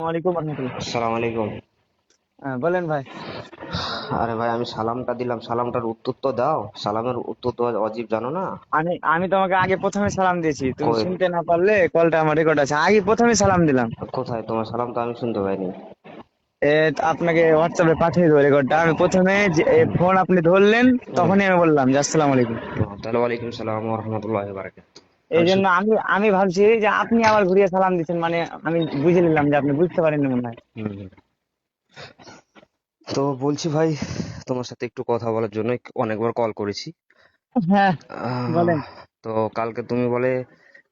ওয়ালাইকুম আসসালামু আলাইকুম। হ্যাঁ বলেন ভাই। আরে ভাই আমি সালামটা দিলাম। সালামটার উত্তর তো দাও। সালামের উত্তর তো অজীব জানো না? আমি আমি তোমাকে আগে প্রথমে সালাম দিয়েছি। তুমি শুনতে না পারলে কলটা আমার রেকর্ড আছে। আগে প্রথমে সালাম দিলাম। কোথায়? তোমার সালাম তো আমি শুনতে পাইনি। এ, আপনাকে হোয়াটসঅ্যাপে পাঠিয়ে দেবো রেকর্ডটা আমি প্রথমে ফোন আপনি ধরলেন তখনই আমি বললাম যে আসসালামু আলাইকুম। তাহলে ওয়ালাইকুম সালাম ওয়া রাহমাতুল্লাহি ওয়া বারাকাতুহু। এই জন্য আমি আমি ভাবছি যে আপনি আবার ঘুরিয়ে সালাম দিচ্ছেন মানে আমি বুঝে নিলাম যে আপনি বুঝতে পারেননি মনে হয়। তো বলছি ভাই তোমার সাথে একটু কথা বলার জন্য অনেকবার কল করেছি। হ্যাঁ বলেন। তো কালকে তুমি বলে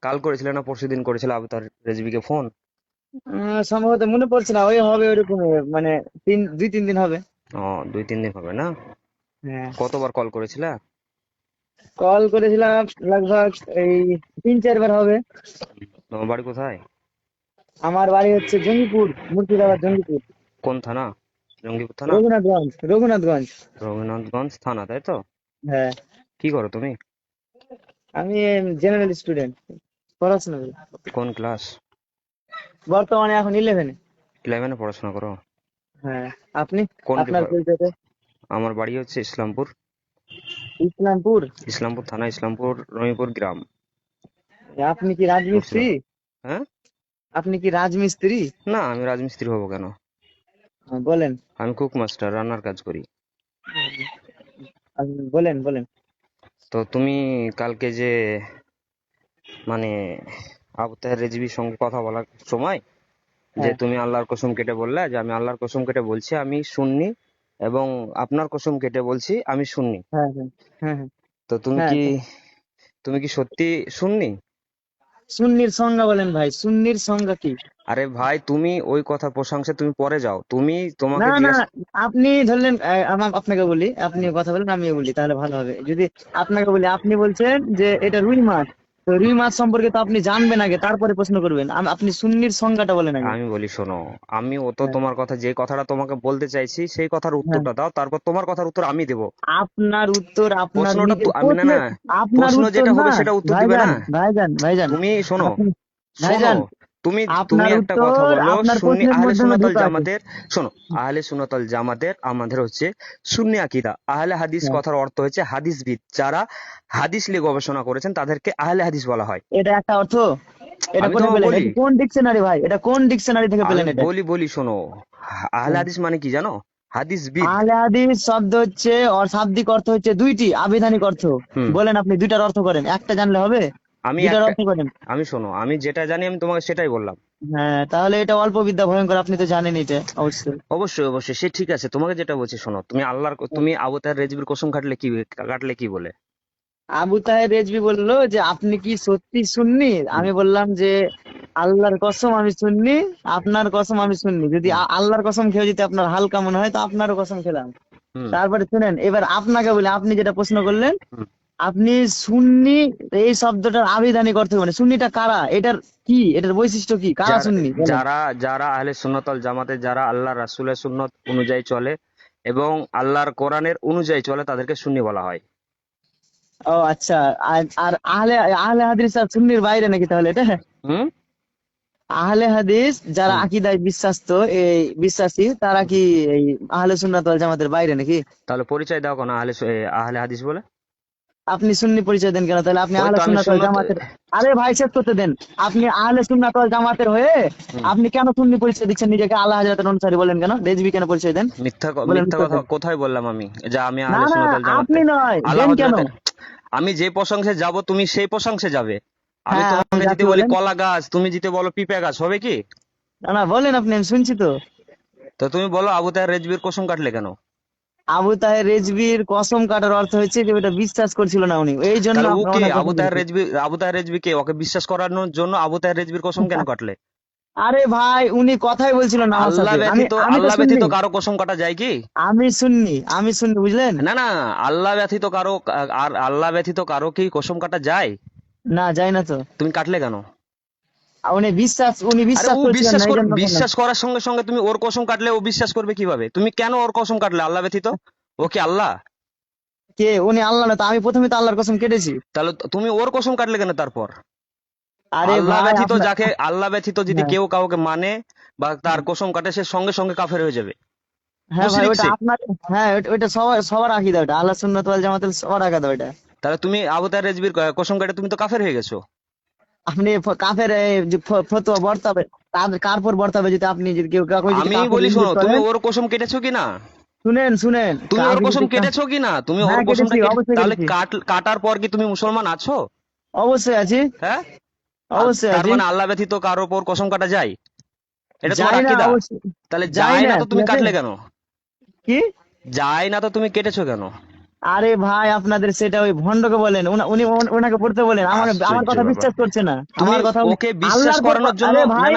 কাল করেছিলে না পরশু দিন করেছিলে আবতার রেজবিকে ফোন সম্ভবত মনে পড়ছে না ওই হবে ওইরকম মানে তিন দুই তিন দিন হবে। ও দুই তিন দিন হবে না? হ্যাঁ। কতবার কল করেছিলে? কল করেছিলাম লগভগ এই তিন চারবার হবে। তোমার বাড়ি কোথায়? আমার বাড়ি হচ্ছে জঙ্গিপুর মুর্শিদাবাদ জঙ্গিপুর। কোন থানা? জঙ্গিপুর থানা? রঘুনাথগঞ্জ রঘুনাথগঞ্জ। রঘুনাথগঞ্জ থানা তাই তো? হ্যাঁ। কি করো তুমি? আমি জেনারেল স্টুডেন্ট পড়াশোনা করি। কোন ক্লাস বর্তমানে এখন ইলেভেনে ইলেভেনে পড়াশোনা করো? হ্যাঁ আপনি? কোন আপনার পরিচয়টা? আমার বাড়ি হচ্ছে ইসলামপুর। ইসলামপুর? ইসলামপুর থানা ইসলামপুর রমিপুর গ্রাম। আপনি কি রাজমিস্ত্রি? হ্যাঁ? আপনি কি রাজমিস্ত্রি? না আমি রাজমিস্ত্রি হব কেন? বলেন। আমি কুক মাস্টার রান্নার কাজ করি। বলেন বলেন। তো তুমি কালকে যে মানে আবু তাহের রেজবির সঙ্গে কথা বলার সময় যে হ্যাঁ। তুমি আল্লাহর কসম কেটে বললে যে আমি আল্লাহর কসম কেটে বলছি আমি শুননি এবং আপনার কসম কেটে বলছি আমি শুননি। হ্যাঁ হ্যাঁ হ্যাঁ তো তুমি কি তুমি কি সত্যি শুননি? সুন্নির সংজ্ঞা বলেন ভাই সুন্নির সংজ্ঞা কি? আরে ভাই তুমি ওই কথা প্রশংসা তুমি পরে যাও। তুমি তোমাকে না না আপনি ধরলেন আপনাকে বলি আপনি কথা বলেন আমিও বলি তাহলে ভালো হবে। যদি আপনাকে বলি আপনি বলছেন যে এটা রুই মাছ তো রুই মাছ সম্পর্কে তো আপনি জানবেন আগে তারপরে প্রশ্ন করবেন। আপনি সুন্নির সংজ্ঞাটা বলেন আগে। আমি বলি শোনো আমি ও তো হ্যাঁ। তোমার কথা যে কথাটা তোমাকে বলতে চাইছি সেই কথার উত্তরটা দাও তারপর তোমার কথার উত্তর আমি দেবো। আপনার উত্তর আপনার প্রশ্নটা আমি না, না, আপনার প্রশ্ন যেটা হবে সেটা উত্তর দিবে না। ভাইজান ভাইজান তুমি শোনো শোনো ভাইজান, তুমি তুমি একটা কথা বলো সুন্নি আহলে সুন্নাতল জামাতের শোনো আহলে সুন্নাতল জামাতের আমাদের হচ্ছে সুন্নি আকীদা। আহলে হাদিস হ্যাঁ। কথার অর্থ হচ্ছে হাদিসবিদ। যারা হাদিস নিয়ে গবেষণা করেছেন তাদেরকে আহলে হাদিস বলা হয়। এটা একটা অর্থ? এটা পেলেন? কোন ডিকশনারি ভাই? এটা কোন ডিকশনারি থেকে পেলেন এটা? বলি বলি শোনো। আহলে হাদিস মানে কি জানো? হাদিসবিদ। আহলে হাদিস শব্দ হচ্ছে ওর শাব্দিক অর্থ হচ্ছে দুইটি আবিধানিক অর্থ। বলেন আপনি দুইটার অর্থ করেন। একটা জানলে হবে? আমি আমি শোনো আমি যেটা জানি আমি তোমাকে সেটাই বললাম। হ্যাঁ তাহলে এটা অল্প বিদ্যা ভয়ঙ্কর আপনি তো জানেন এটা অবশ্যই। অবশ্যই অবশ্যই সে ঠিক আছে তোমাকে যেটা বলছি শোনো তুমি আল্লাহর তুমি আবু তাহের রেজবির কসম কাটলে কি কাটলে কি বলে? আবু তাহের রেজবি বলল যে আপনি কি সত্যি শুননি আমি বললাম যে আল্লাহর কসম আমি শুননি আপনার কসম আমি শুননি যদি আল্লাহর কসম খেয়ে যদি আপনার হালকা মনে হয় তো আপনারও কসম খেলাম। তারপরে শুনেন এবার আপনাকে বলি আপনি যেটা প্রশ্ন করলেন। আপনি সুন্নি এই শব্দটার আবিধানিক অর্থ মানে সুন্নিটা কারা? এটার কি? এটার বৈশিষ্ট্য কি? কারা সুন্নি? যারা যারা আহলে সুন্নতল জামাতে যারা আল্লাহ রাসূলের সুন্নত অনুযায়ী চলে এবং আল্লাহর কোরআনের অনুযায়ী চলে তাদেরকে সুন্নি বলা হয়। ও আচ্ছা। আর আহলে আহলে হাদিস আর সুন্নির বাইরে নাকি তাহলে? এটা? হুম? আহলে হাদিস যারা। আকীদায় বিশ্বাস্ত এই বিশ্বাসী তারা কি এই আহলে সুন্নাত জামাতের বাইরে নাকি? তাহলে পরিচয় দাও কেন আহলে আহলে হাদিস বলে। আপনি সুন্নি পরিচয় দেন কেন? তাহলে আপনি আহলে সুন্নাত ওয়াল জামাতের আরে ভাই শেষ করতে দেন। আপনি আহলে সুন্নাত ওয়াল জামাতের হয়ে আপনি কেন সুন্নি পরিচয় দিচ্ছেন? নিজেকে আল্লাহ হাজরাতের অনুসারী বলেন কেন? রেজবি কেন পরিচয় দেন? মিথ্যা মিথ্যা কথা কোথায় বললাম আমি? যে আমি আহলে না সুন্নতল জামাতে। আপনি নয়। দেন কেন? আমি যে প্রশংসে যাব তুমি সেই প্রশংসে যাবে। আমি হ্যাঁ, তোমাকে যদি বলি কলা গাছ তুমি যদি বলো পিঁপে গাছ হবে কি? না না বলেন আপনি আমি শুনছি তো। তো তুমি বলো আবু তাহের রেজবির কসম কাটলে কেন? আবু তাহের রেজবির কসম কাটার অর্থ হচ্ছে যে ওটা বিশ্বাস করছিল না উনি। এই জন্য ওকে আবু তাহের রেজবি আবু তাহের রেজবি কে? ওকে বিশ্বাস করানোর জন্য আবু তাহের রেজবির কসম কেন কাটলে? আরে ভাই উনি কথাই বলছিল না আল্লাহ ব্যতীত তো আল্লাহ ব্যতীত কারও কসম কাটা যায় কি? আমি শুননি। আমি শুননি বুঝলেন? না না আল্লাহ ব্যতীত কারও আর আল্লাহ ব্যতীত কারও কি কসম কাটা যায়? না যাই না তো। তুমি কাটলে কেন? উনি বিশ্বাস উনি বিশ্বাস বিশ্বাস বিশ্বাস করার সঙ্গে সঙ্গে তুমি ওর কসম কাটলে ও বিশ্বাস করবে কীভাবে? তুমি কেন ওর কসম কাটলে আল্লাহ ব্যতীত? ও কি আল্লাহ? কে? উনি আল্লাহ না তো আমি প্রথমে তো আল্লাহর কসম কেটেছি। তাহলে তুমি ওর কসম কাটলে কেন তারপর? আরে আল্লাহ ভাই ব্যতীত যাকে আল্লাহ ব্যতীত যদি হ্যাঁ। কেউ কাউকে মানে বা তার কসম কাটে সে সঙ্গে সঙ্গে কাফের হয়ে যাবে। হ্যাঁ ভাই ওটা আপনার হ্যাঁ ওটা- সবার সবার আকিদা ওটা আল্লাহ সুন্নাত ওয়াল জামাতের সবার আকিদা ওটা তাহলে তুমি আবু তাহের রেজবির কসম কাটে তুমি তো কাফের হয়ে গেছো। আপনি কাফের ফতোয়া বর্তাবে তাদের কার পর বর্তাবে যদি আপনি যদি কেউ কাউকে আমি বলি শোনো তুমি ওর কসম কেটেছো কিনা? শুনেন শুনেন। তুমি ওর কসম যদি কা- কেটেছো কিনা? তুমি ওর হ্যাঁ, কসমটা কেটেছি, কেটে- অবশ্যই তাহলে কাট- কাটার পর কি তুমি মুসলমান আছো? অবশ্যই আছি। হ্যাঁ? অবশ্যই আছি। মানে আল্লাহ ব্যতীত কারোর উপর কসম কাটা যায়? এটা তোমার না আকীদা। তাহলে যায় না না, তো তুমি কাটলে কেন? কি? যায় না তো তুমি কেটেছো কেন? আরে ভাই আপনাদের সেটা ওই ভন্ডকে বলেন উনি ওনাকে পড়তে বলেন। আমার আমার কথা বিশ্বাস করছে না। আমার কথা ওকে বিশ্বাস করানোর জন্য ভাই।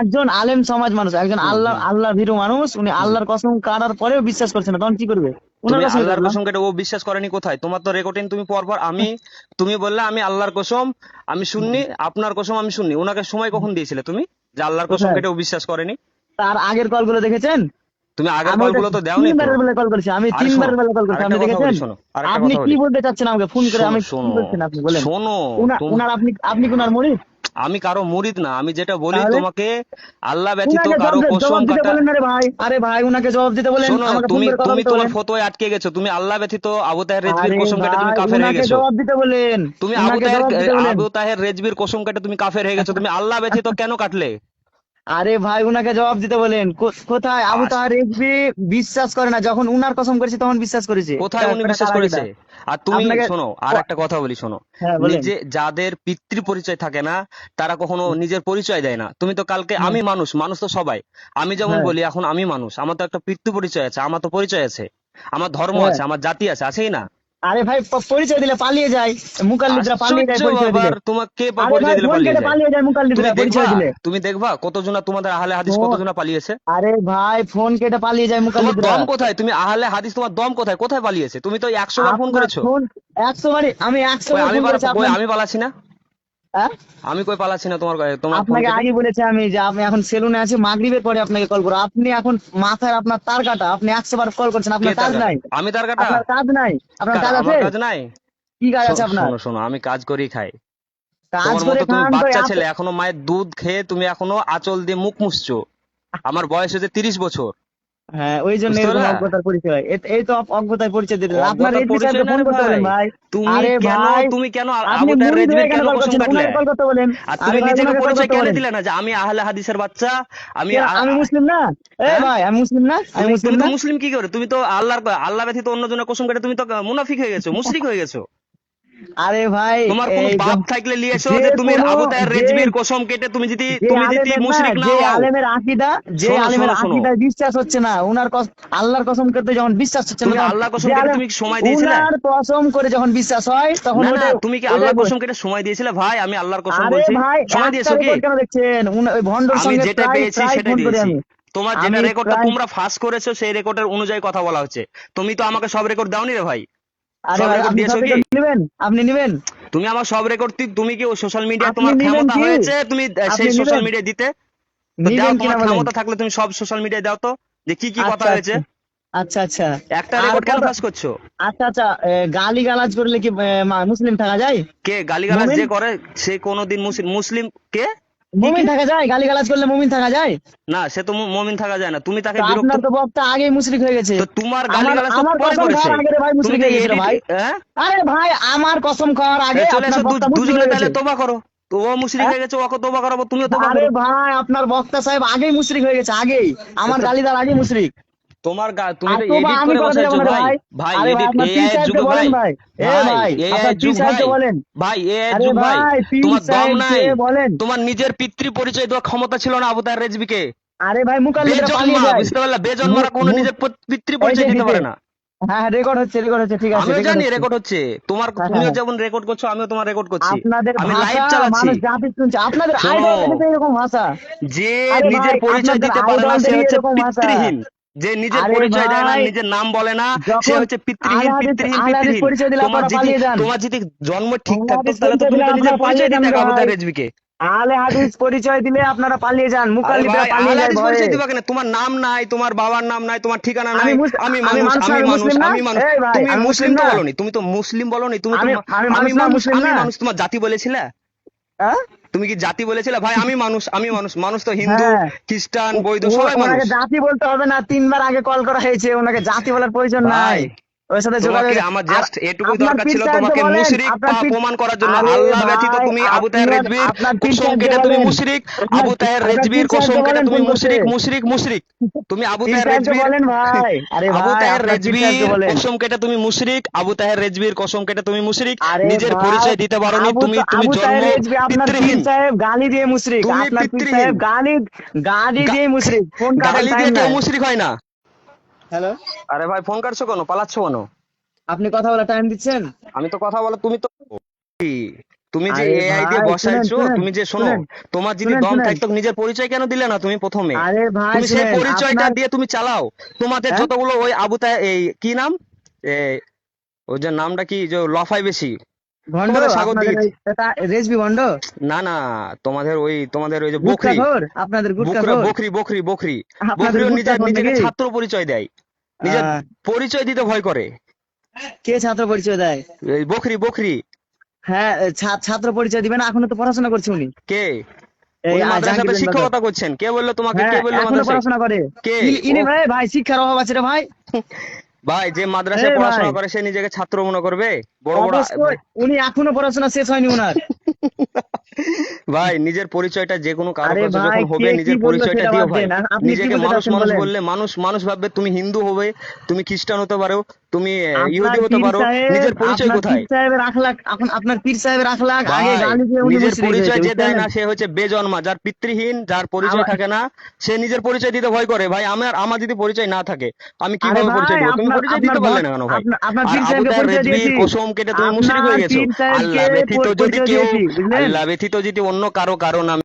একজন আলেম সমাজ মানুষ একজন আল্লাহ আল্লাহ ভীরু মানুষ উনি আল্লাহর কসম কাটার পরেও বিশ্বাস করছে না। তখন কি করবে? উনার তুমি আল্লাহর কসম কেটে ও বিশ্বাস করেনি কোথায়? তোমার তো রেকর্ডিং তুমি পরপর আমি তুমি বললে আমি আল্লাহর কসম আমি শুননি আপনার কসম আমি শুননি। ওনাকে সময় কখন দিয়েছিলে তুমি? যে আল্লাহর কসম কেটে ও বিশ্বাস করেনি? তার আগের কলগুলো দেখেছেন? তুমি আগের কলগুলো তো দেওনি তো। তিনবারের বেলা কল করেছি আমি শোনো, বেলা কল করেছি আপনি দেখেছেন? আপনি কি বলতে চাচ্ছেন আমাকে? ফোন করে আমি কি বলছেন আপনি বলেন। শোনো উনার আপনি আপনি কোন আর মরিদ আমি কারও মুরিদ না আমি যেটা বলি তোমাকে আল্লাহ ব্যতীত কারও কসম কাটা ভাই। আরে ভাই উনাকে জবাব দিতে বলেন শোনো আমাকে তুমি তুমি তোমার ফতোয় আটকে গেছো তুমি আল্লাহ ব্যতীত আবু তাহের রেজবির কসম কেটে তুমি কাফের হয়ে গেছো। জবাব দিতে বলেন। তুমি আবু তাহের আবু তাহের রেজবির কসম কেটে তুমি কাফের হয়ে গেছো তুমি আল্লাহ ব্যতীত কেন কাটলে? আরে ভাই উনাকে জবাব দিতে বলেন। কোথায়? আবু তাহার রেজবি বিশ্বাস করে না। যখন উনার কসম করেছে তখন বিশ্বাস করেছে। কোথায় উনি বিশ্বাস করেছে? আর তুমি শোনো আর একটা কথা বলি শোনো। হ্যাঁ নিজে যাদের পিতৃ পরিচয় থাকে না তারা কখনো নিজের পরিচয় দেয় না। তুমি তো কালকে আমি মানুষ মানুষ তো সবাই। আমি যেমন হ্যাঁ। বলি এখন আমি মানুষ। আমার তো একটা পিতৃ পরিচয় আছে আমার তো পরিচয় আছে। আমার ধর্ম হ্যাঁ। আছে আমার জাতি আছে আছেই না? আরে ভাই পরিচয় দিলে পালিয়ে যায়। মুকাল্লিদরা পালিয়ে যায় পরিচয় দিলে। তোমাকে কে পরিচয় দিলে পালিয়ে যায়। পালিয়ে যায় মুকাল মুকাল্লিদরা পরিচয় দিলে। তুমি দেখবা কতজনা তোমাদের আহলে হাদিস কতজন পালিয়েছে? আরে ভাই ফোন কেটে পালিয়ে যায় মুকাল মুকাল্লিদরা দম কোথায়? তুমি আহলে হাদিস তোমার দম কোথায়? কোথায় পালিয়েছে? তুমি তো একশো বার ফোন করেছ। ফোন একশো বারই আমি একশো কই বার আমি ফোন করেছি আমি পালাচ্ছি না? আমি কই পালাচ্ছি না তোমার তোমার আপনাকে আগে বলেছি আমি যে আপনি এখন সেলুনে আছে মাগরিবের পরে আপনাকে কল করব। আপনি এখন মাথায় আপনার তার কাটা আপনি একশো বার কল করছেন আপনার কাজ নাই। আমি তার কাটা? আপনার কাজ নাই। আপনার কাজ আছে? কাজ নাই? কি কাজ আছে আপনার? শোনো শোনো আমি কাজ করি খাই। কাজ করে তুমি বাচ্চা ছেলে এখনও মায়ের দুধ খেয়ে তুমি এখনও আঁচল দিয়ে মুখ মুছছো। আমার বয়স হচ্ছে তিরিশ বছর। হ্যাঁ ওই জন্য? অজ্ঞতার পরিচয় এ- এই তো অজ্ঞতার পরিচয় দিলেন। আপনার ফোন করতে বলেন ভাই। তুমি আরে কেন তুমি কেন আপনি হয়ে রেজবির কেন কল করছেন কাটলে কল করতে বলেন। আর তুমি নিজেকে পরিচয় কেন। দিলে না যে আমি আহলে হাদিসের বাচ্চা? আমি আমি মুসলিম না। এ হ্যাঁ? ভাই আমি মুসলিম না? আমি মুসলিম না? মুসলিম কি করে? তুমি তো আল্লাহর আল্লাহ ব্যতীত অন্য জনের কসম কেটে তুমি তো মুনাফিক হয়ে গেছো মুশরিক হয়ে গেছো। আরে ভাই তোমার কোন বাপ থাকলে নিয়ে এসো যে যে তুমি আবু তাহের যে- রেজবির কসম কেটে তুমি যদি তুমি যদি মুশরিক না যে হও। আলেমের আকীদা যে আলেমের শোনো। বিশ্বাস হচ্ছে না উনার আল্লাহর কসম করতে যখন বিশ্বাস হচ্ছে না আল্লাহর কসম যে কেটে তুমি কি সময় দিয়েছিলে? উনার কসম করে যখন বিশ্বাস হয় তখন না তুমি কি আল্লাহর কসম কেটে সময় দিয়েছিলে? ভাই আমি আল্লাহর কসম বলছি। সময় দিয়েছ কি? কেন দেখছেন? ওই ভন্ডর আমি সঙ্গে যেটা পেয়েছি সেটাই দিয়েছি। তোমার যেটা আমি রেকর্ডটা তোমরা ফাঁস করেছ সেই রেকর্ডের অনুযায়ী কথা বলা হচ্ছে। তুমি তো আমাকে সব রেকর্ড দাওনি রে ভাই। আরে দিয়েছ কি? নেবেন? আপনি নেবেন? তুমি আমার সব রেকর্ড তুমি কি সোশ্যাল মিডিয়া তোমার ক্ষমতা হয়েছে? তুমি সেই সোশ্যাল? মিডিয়ায় দিতে? দাও তোমার ক্ষমতা থাকলে তুমি সব সোশ্যাল মিডিয়ায় দাও তো। যে কি কি কথা আচ্ছা, হয়েছে? আচ্ছা আচ্ছা একটা আর রেকর্ড কেন ফাঁস করছ? আচ্ছা আচ্ছা গালি গালাজ করলে কি মুসলিম থাকা যায়? কে গালিগালাজ মুমিন? যে করে সে কোনোদিন মুসলিম মুসলিম কে? মুমিন থাকা যায়? গালি গালাজ করলে মুমিন থাকা যায়? না সে তো মুমিন থাকা যায় না। তুমি তাকে বিরক্ত আপনার তো বক্তা আগেই মুশরিক হয়ে গেছে। তো তোমার আমার- গালিগালাজ তো পরে কসম করেছে। আগে ভাই মুশরিক হয়ে গেছিল ভাই। হ্যাঁ? আরে ভাই আমার কসম খাওয়ার আগে চলে এসো দুজনে তাহলে গেছে। তোবা করো। তো ও মুশরিক হ্যাঁ? হয়ে গেছে ওকে তোবা করাবো তুমিও তোবা আরে ভাই আপনার বক্তা সাহেব আগেই মুশরিক হয়ে গেছে আগেই। আমার গালিদার আগেই মুশরিক। তোমার গা- তুমি তো এডিট করে বসাইছো ভাই। ভাই। এডিট এআই এর যুগ ভাই। ভাই। এআই যুগ ভাই। ভাই এআই যুগ ভাই। তোমার দম নাই। তোমার নিজের পিতৃ পরিচয় দেওয়ার ক্ষমতা ছিল না আবু তাহের রেজবিকে। আরে ভাই মুকাল্লিদরা পালিয়ে বেজন্মা যায়। বুঝতে পারলা? বেজন্মারা কোনো নিজের পিতৃ পরিচয় দিতে। পারে না। হ্যাঁ হ্যাঁ রেকর্ড হচ্ছে রেকর্ড হচ্ছে ঠিক আছে record জানি রেকর্ড হচ্ছে। তোমার হ্যাঁ, তুমিও হ্যাঁ। যেমন রেকর্ড করছ আমিও তোমার রেকর্ড করছি। আপনাদের আমি লাইভ চালাচ্ছি। মানুষ জাতি শুনছে আপনাদের শোনো। আইডল এরকম ভাষা। যে নিজের পরিচয় দিতে পারে না সে হচ্ছে। পিতৃহীন। যে নিজের পরিচয় দেয় না নিজের নাম বলে না সে হচ্ছে পিতৃহীন পিতৃহীন পিতৃহীন। তোমার যদি। তোমার যদি জন্ম ঠিক থাকতো তাহলে তো তুমি তো নিজের পরিচয় দিতে আবু তাহের আহলে হাদিস পরিচয় দিলে আপনারা পালিয়ে যান মুকাল্লিদরা পালিয়ে যায় ভয়ে। পরিচয় দিবা কেন? তোমার নাম নাই তোমার বাবার নাম নাই তোমার ঠিকানা নাই। আমি মানুষ আমি মানুষ মুসলিম না? আমি মানুষ। তুমি মুসলিম তো না? বলনি তুমি তো মুসলিম বলনি তুমি আমি- মানুষ আমি মানুষ তোমার জাতি বলেছিলে? হ্যাঁ? তুমি কি জাতি বলেছিলে? ভাই আমি মানুষ আমি মানুষ। মানুষ তো হিন্দু হ্যাঁ। খ্রিস্টান বৈধ সবাই মানুষ। জাতি বলতে হবে না তিনবার আগে কল করা হয়েছে ওনাকে জাতি বলার প্রয়োজন নাই। ওর সাথে যোগাযোগ আমার জাস্ট এটুকু দরকার ছিল তোমাকে মুশরিক প্রমাণ করার জন্য। আল্লাহ ব্যতীত তুমি আবু তাহের রেজবির কসম কেটে তুমি মুশরিক আবু তাহের রেজবির কেটে তুমি মুশরিক মুশরিক মুশরিক। তুমি আবু তাহের রেজবির বলেন ভাই। আরে আবু তাহের রেজবির কেটে তুমি মুশরিক আবু তাহের রেজবির কসম কেটে তুমি মুশরিক। নিজের পরিচয় দিতে পারোনি তুমি তুমি জন্ম পিতৃহীন। সাহেব গালি দিয়ে মুশরিক। আপনার। সাহেব গালি গালি দিয়ে মুশরিক। গালি দিয়ে কেউ মুশরিক হয় না। হ্যালো আরে ভাই ফোন কাটছো কেন? পালাচ্ছ কেন? আপনি কথা বলার টাইম দিচ্ছেন? আমি তো কথা বলো তুমি তো তুমি যে এআই দিয়ে বসাইছো তুমি যে শোনো তোমার যদি দম থাকতো নিজের পরিচয় কেন দিলে না তুমি প্রথমে? আরে ভাই তুমি সেই পরিচয়টা দিয়ে তুমি চালাও। তোমাদের হ্যাঁ? যতগুলো ওই আবু তাহে- এই কি নাম? ওই যে নামটা কি? যে লফাই বেশি। ভন্ড স্বাগত ভন্ড না না তোমাদের ওই তোমাদের ওই যে বকরি। আপনাদের বকরি বকরি বকরি বকরি। নিজের নিজেকে ছাত্র পরিচয় দেয়। নিজের পরিচয় দিতে ভয় করে। কে ছাত্র পরিচয় দেয়? বকরি বকরি। হ্যাঁ ছাত্র পরিচয় দিবেন এখনও তো পড়াশোনা করছে উনি। কে? শিক্ষকতা করছেন। কে বলল তোমাকে? হ্যাঁ কে বলল পড়াশোনা করে। কে? ইনি- ইনি ভাই ভাই শিক্ষার অভাব আছে রে ভাই। ভাই যে মাদ্রাসায় পড়াশোনা করে সে নিজেকে ছাত্র মনে করবে? বড় বড় উনি এখনও পড়াশোনা শেষ হয়নি ওনার। ভাই নিজের পরিচয়টা যে কোনো কারও কাছে যখন হবে নিজের পরিচয়টা দিও ভাই। নিজেকে মানুষ মানুষ বললে মানুষ মানুষ ভাববে তুমি হিন্দু হবে তুমি খ্রিস্টান হতে পারো তুমি ইহুদি হতে পারো নিজের পরিচয় কোথায়? সাহেবের আখলাক এখন আপনার পীর সাহেবের আখলাক আগে গালি দিয়ে উনি নিজের পরিচয় যে দেয় না সে হচ্ছে বেজন্মা যার পিতৃহীন যার পরিচয় থাকে না সে নিজের পরিচয় দিতে ভয় করে। ভাই আমার আমার যদি পরিচয় না থাকে আমি কীভাবে পরিচয় দেবো? তুমি পরিচয় দিতে পারলে না কেন ভাই? আপনার- পীর সাহেবকে পরিচয় দিয়েছি। কসম কেটে তুমি মুশরিক হয়ে গেছো। আল্লাহ ব্যতীত যদি কেউ? আল্লাহ ব্যতীত যদি অন্য কারও কারও নামে